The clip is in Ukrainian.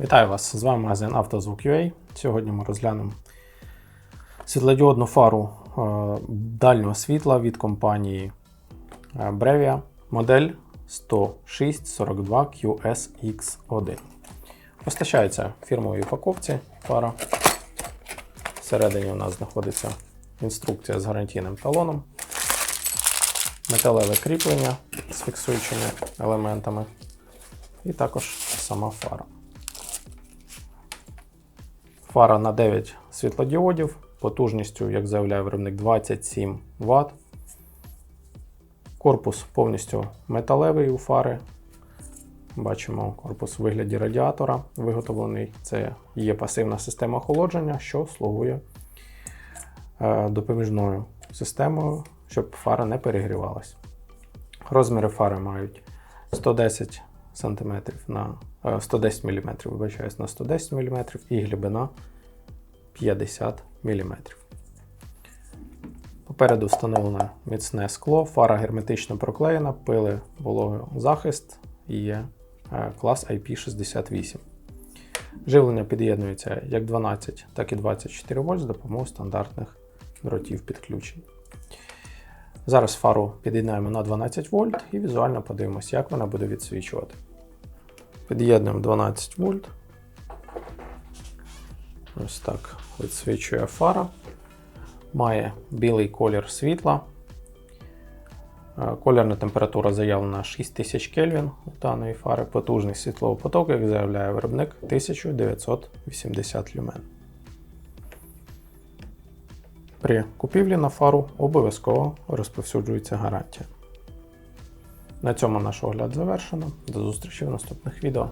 Вітаю вас! З вами магазин «Автозвук.UA». Сьогодні ми розглянемо світлодіодну фару е, дальнього світла від компанії е, Brevia модель 10642 QSX1. Постачається в фірмовій упаковці фара. Всередині у нас знаходиться інструкція з гарантійним талоном, металеве кріплення з фіксуючими елементами і також сама фара. Фара на 9 світлодіодів, потужністю, як заявляє виробник, 27 Вт. Корпус повністю металевий у фари. Бачимо корпус у вигляді радіатора виготовлений. Це є пасивна система охолодження, що слугує е, допоміжною системою, щоб фара не перегрівалась. Розміри фари мають 110 см на е, 110 мм, вибачаюсь, на 110 мм і глибина 50 мм. Попереду встановлене міцне скло, фара герметично проклеєна, пили вологозахист і є е, клас IP68. Живлення під'єднується як 12, так і 24 вольт з допомогою стандартних дротів підключень. Зараз фару під'єднаємо на 12 вольт і візуально подивимося, як вона буде відсвічувати. Під'єднуємо 12 вольт. Ось так відсвічує фара. Має білий колір світла. Е, Колірна температура заявлена 6000 Кельвін у даної фари. Потужність світлового потоку, як заявляє виробник, 1980 люмен. При купівлі на фару обов'язково розповсюджується гарантія. На цьому наш огляд завершено. До зустрічі в наступних відео.